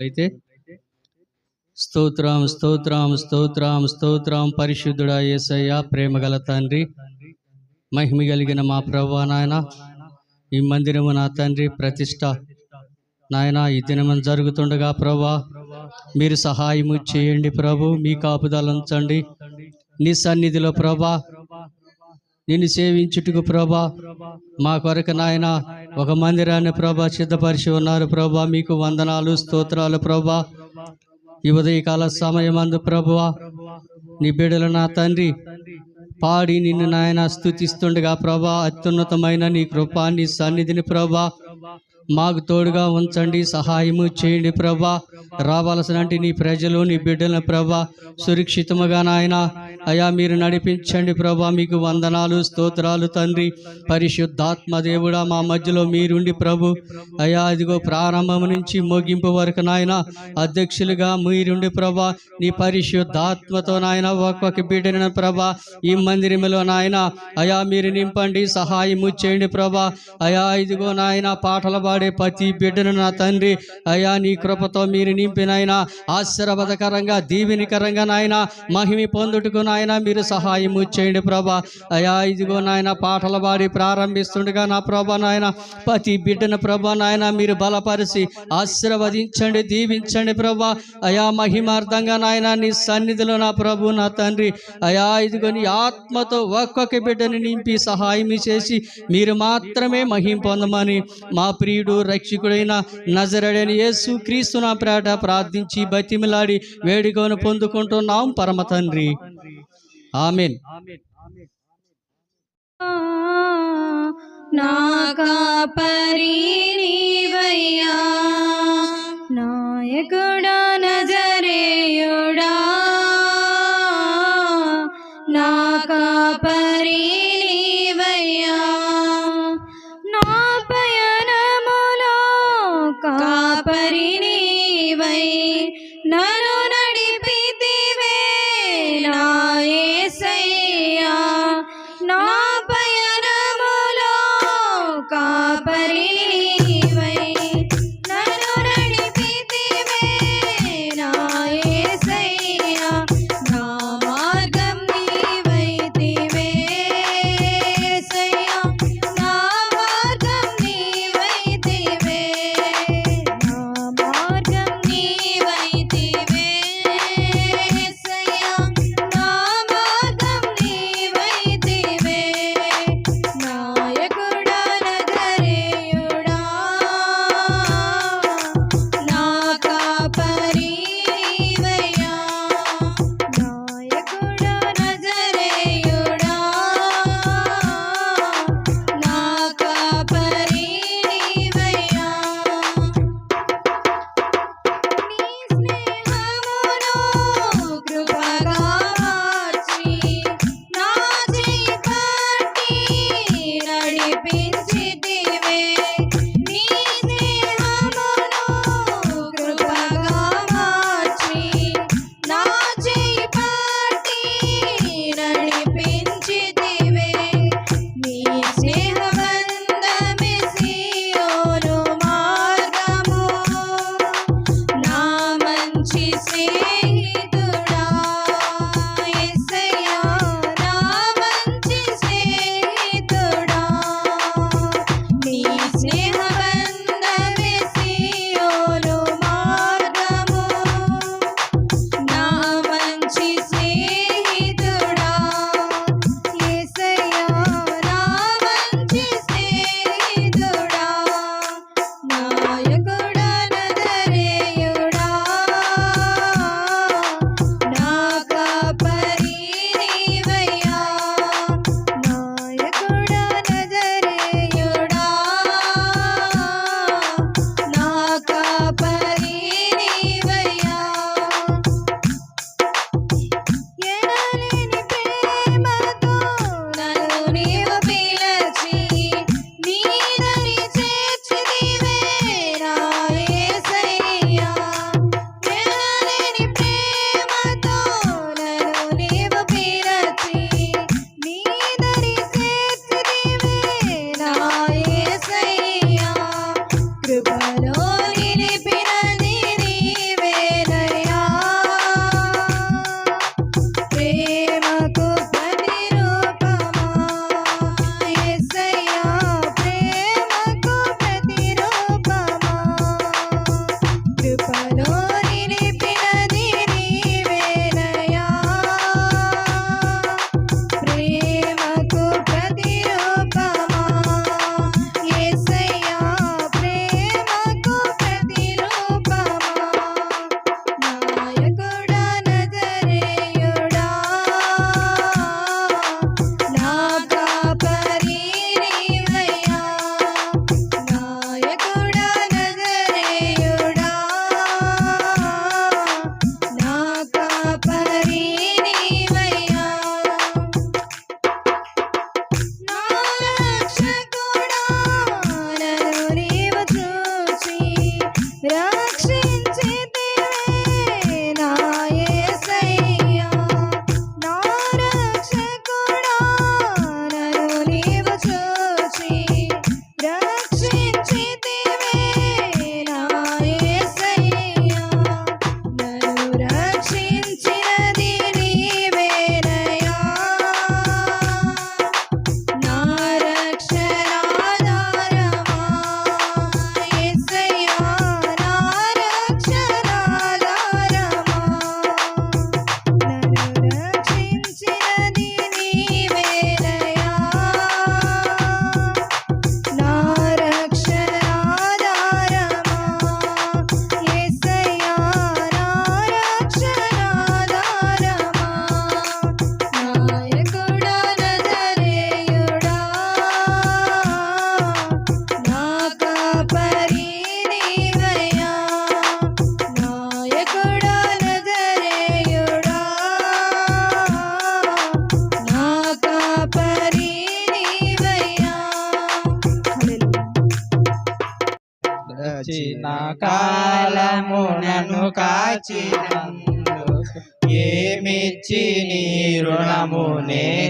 అయితే స్తోత్రం స్తోత్రం స్తోత్రం స్తోత్రం. పరిశుద్ధుడా యేసయ్య ప్రేమగల తండ్రి మహిమ కలిగిన మా ప్రభు నాయన. ఈ మందిరము నా తండ్రి ప్రతిష్ట. నాయన ఈ దినమని జరుగుతుండగా ప్రభా మీరు సహాయము చేయండి ప్రభు మీ కాపుదల ఉంచండి. నీ సన్నిధిలో ప్రభా నిన్ను సేవించుటకు ప్రభా మా కొరకు నాయన ఒక మందిరాన్ని ప్రభా సిద్ధపరిచి ఉన్నారు ప్రభా మీకు వందనాలు స్తోత్రాలు ప్రభా. ఈ ఉదయకాల సమయమందు ప్రభువా నీ బిడ్డలు నా తండ్రి పాడి నిన్ను నాయన స్థుతిస్తుండగా ప్రభా అత్యున్నతమైన నీ కృపా నీ సన్నిధిని ప్రభా మాకు తోడుగా ఉంచండి సహాయము చేయండి ప్రభా. రావాల్సినటువంటి నీ ప్రజలు నీ బిడ్డల ప్రభా సురక్షితముగా నాయన అయా మీరు నడిపించండి ప్రభా మీకు వందనాలు స్తోత్రాలు తండ్రి. పరిశుద్ధాత్మ దేవుడా మా మధ్యలో మీరుండి ప్రభు. అయా ఇదిగో ప్రారంభం నుంచి ముగింపు వరకు నాయన అధ్యక్షులుగా మీరుండి ప్రభా. నీ పరిశుద్ధాత్మతో నాయన ఒక్కొక్క బిడ్డన ప్రభా ఈ మందిరములో నాయన అయా మీరు నింపండి సహాయము చేయండి ప్రభా. అయా ఇదిగో నాయన పాటలు పాడే ప్రతి బిడ్డను నా తండ్రి. అయా నీ కృపతో మీరు నింపినాయన ఆశీర్వాదకరంగా దీవెనికరంగా నాయన మహిమి పొందుటకు నాయన మీరు సహాయము చేయండి ప్రభా. అయా ఇదిగో నాయన పాటలు పాడి ప్రారంభిస్తుండగా నా ప్రభా నాయన ప్రతి బిడ్డను ప్రభా నాయన మీరు బలపరిచి ఆశీర్వదించండి దీవించండి ప్రభా. అయా మహిమార్థంగా నాయన నీ సన్నిధిలో నా ప్రభు నా తండ్రి. అయా ఇదిగో నీ ఆత్మతో ఒక్కొక్క బిడ్డని నింపి సహాయం చేసి మీరు మాత్రమే మహిం పొందమని మా ప్రియుడు రక్షకుడైన నజరడని యేసు క్రీస్తు నా ప్రాట ప్రార్థించి బతిమిలాడి వేడుకను పొందుకుంటున్నాం పరమ తండ్రి. ఆమెన్. నా కాపరి నీవయ్యా నాయకుడా నజరేయుడా నా కాపరి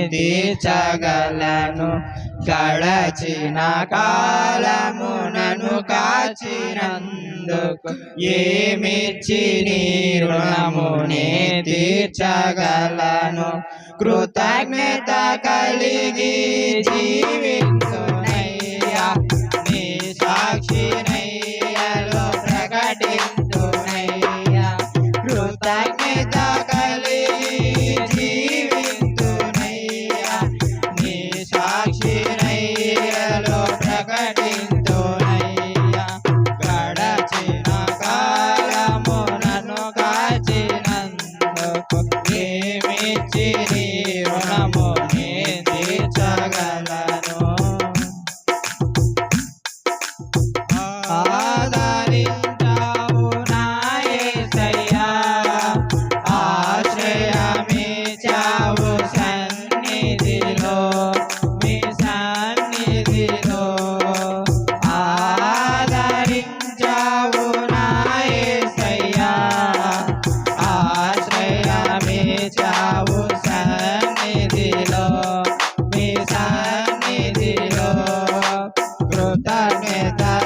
తీర్చగలను. గడచిన కాలమునను కాచినందుకు ఏమిచ్చి నీ రుణమునే తీర్చగలను. కృతజ్ఞత కలిగి జీవించు da ne da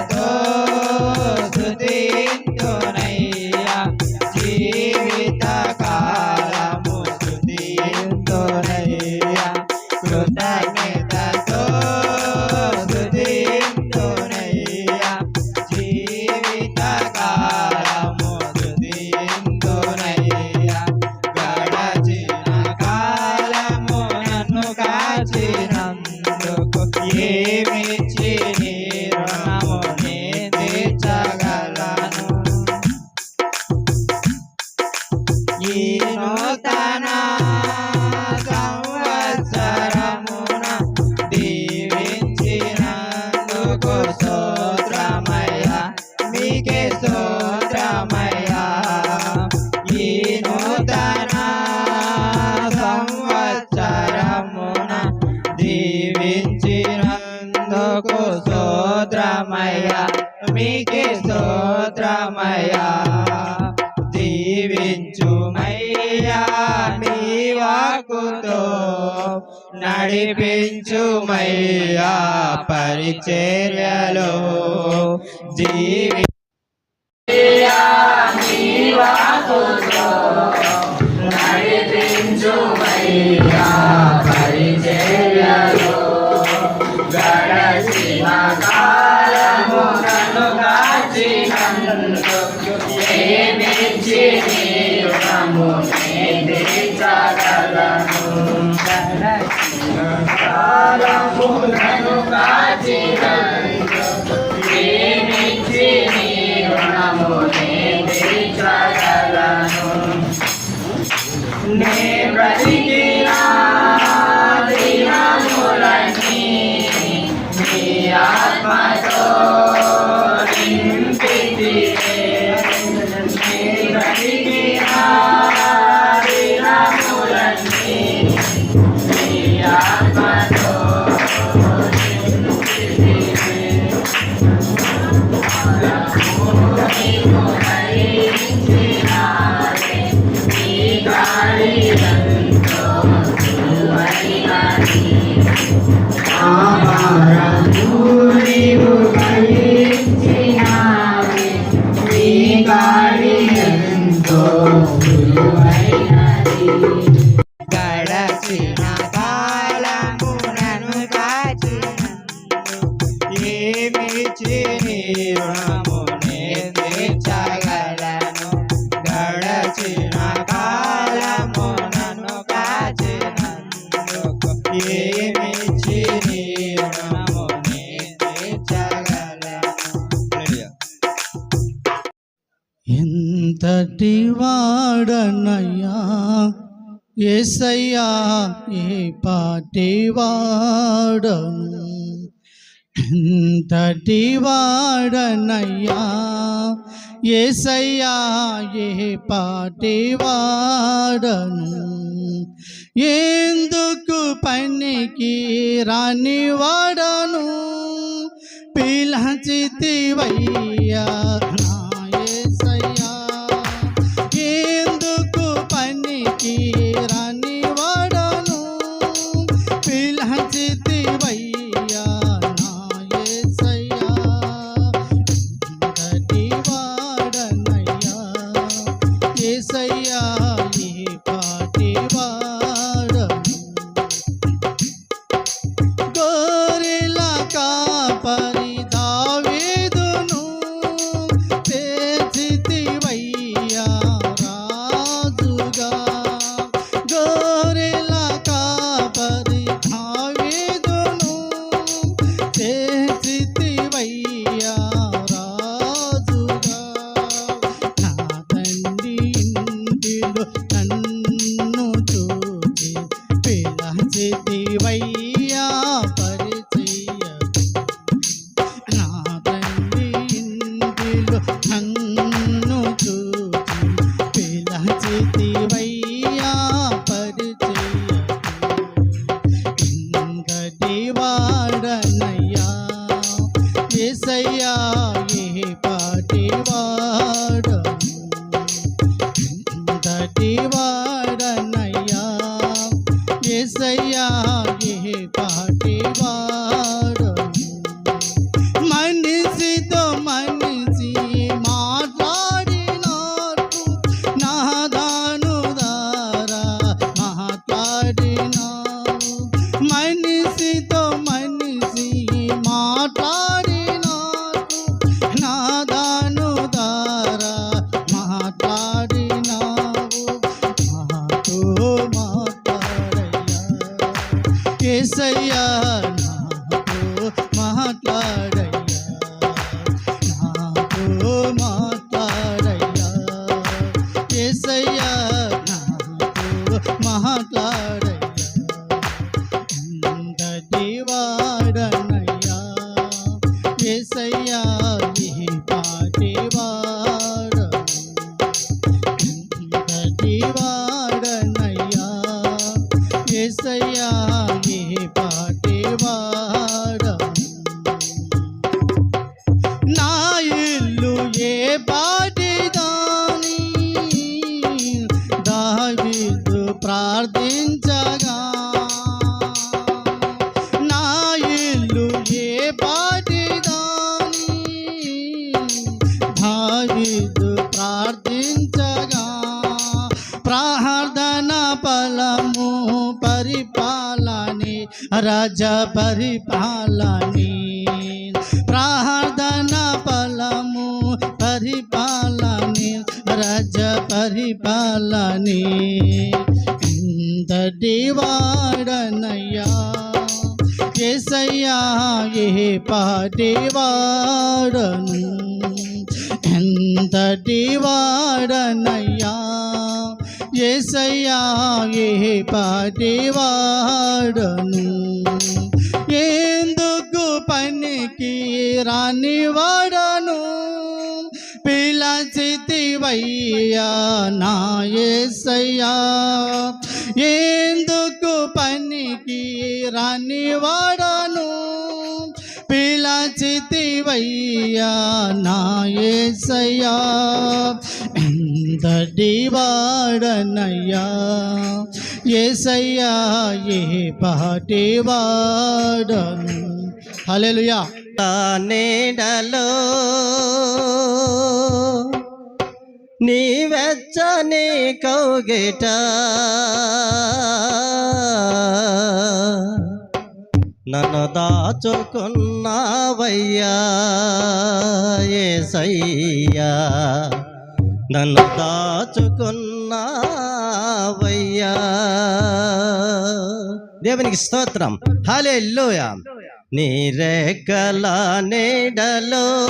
నడిపించుమయ్యా పరిచర్యలో. జీవి పాటివాడను. ఎంతటి వాడనయ్యా? ఏసయ్యా ఏ పాటివాడను? ఎందుకు పనికి రాని వాడను పిలచితివయ్యా ఏసయ్యా. రాజ పరిపాలని ప్రార్థన ఫలము పరిపాలని రాజ పరిపాలని. ఇంతటి వాడనయ్యా ఏసయ్యా ఏ పాటి వాడను. ఎంతటి వాడనయ్యా ఏసయ్యా ఏ పాటి వాడను? ఎందుకు పనికి రాని వాడను? పిలచితివయ్యా నా ఏసయ్యా ఎందుకు పనికి రాని వాడను? పిలచితివయ్యా నా ఎంతటి వాడనయ్యా ఏసయ్యా ఏ పాటి వాడను. హల్లెలూయా. నీడలో నీ వెచ్చని కౌగిట. నన్ను దాచుకున్నావయ్యా ఏసయ్యా. నన్ను దాచుకున్నావయ్యా. దేవునికి స్తోత్రం. హల్లెలూయా. నీ రేఖల నీడలో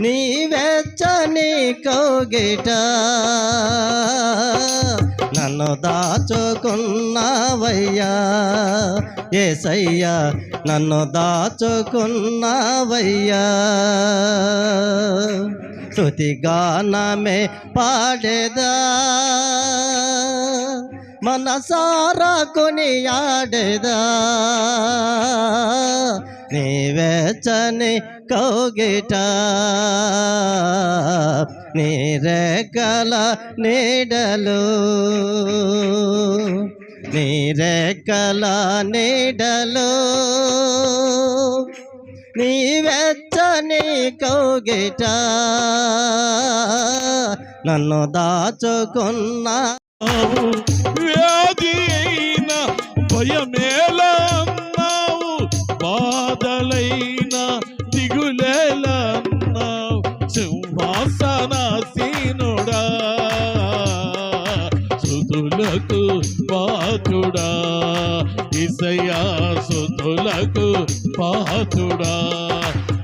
నీ వెచ్చని కౌగిట. నన్ను దాచుకున్నావయ్యా. ఏసయ్యా నన్ను దాచుకున్నావయ్యా. శృతిగానమే పాడేదా. మనసారా కొనియాడేదా. నీ వెచ్చని కౌగిట. నీరెక్కల నీడలు నీరెక్కల నీడలు నీ వెచ్చని కౌగిట నన్ను దాచుకున్నా వ్యాధి భయమేలా సుతులకు పాతుడా. ఇసయా సుతులకు పాతుడా.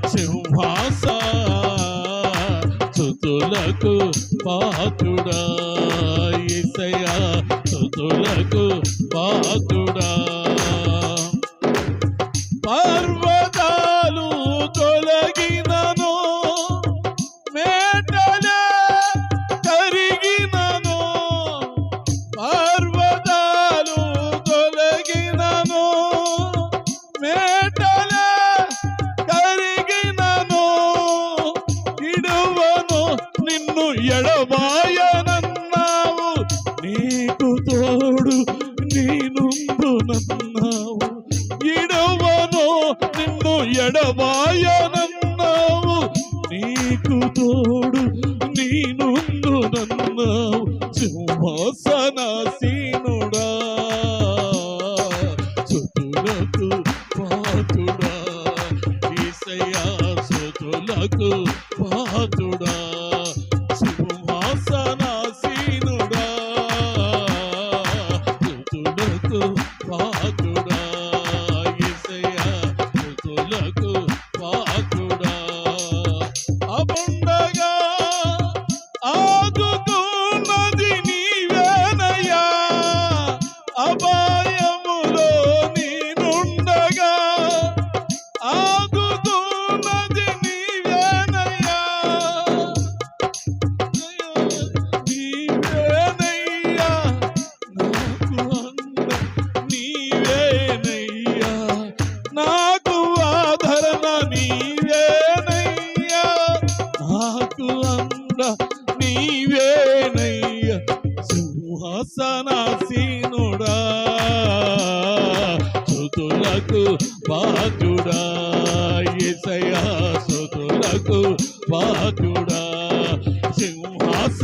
సింహాస సుతులకు పాతుడా. ఇసయా సుతులకు పాతుడా. పర్వతాలు నాయనన్నావు నీకు తోడు నేనుందునన్నావు సింహాసనాసీన Mario.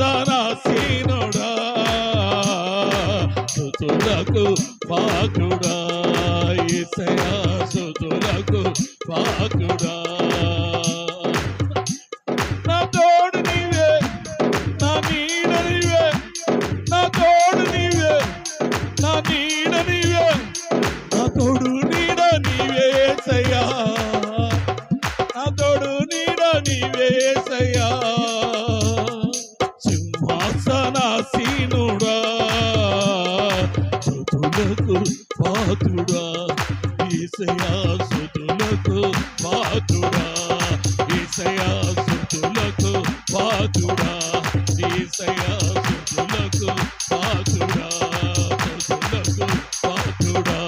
సింహాసనాసీనుడా సుతులకు బాధుడా ఎసయా సుతులకు పాకుడా. పాతుడా ఈసయా సుతులకు పాతుడా ఈసయా సుతులకు పాతుడా సుతులకు పాతుడా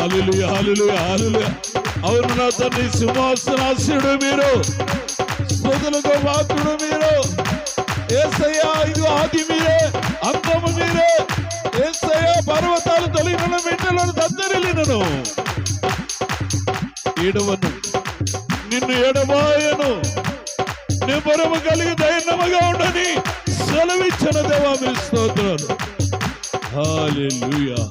హల్లెలూయా హల్లెలూయా హల్లెలూయా. అవును నా తండ్రి సింహాసనాసుడు మీరు స్తుతులకు పాత్రుడు మీరు. ఏసయ్యా ఇది ఆది మీరే అంతము మీరే. ఏసయ్యా పర్వతాలు తొలిగిన వెంటలను దద్దరిల్లినను ఏడవను. నిన్ను ఎడబాయను. నిబరము కలిగి దైన్యముగా ఉండని సెలవిచ్చిన దేవా మీ స్తోత్రాలు.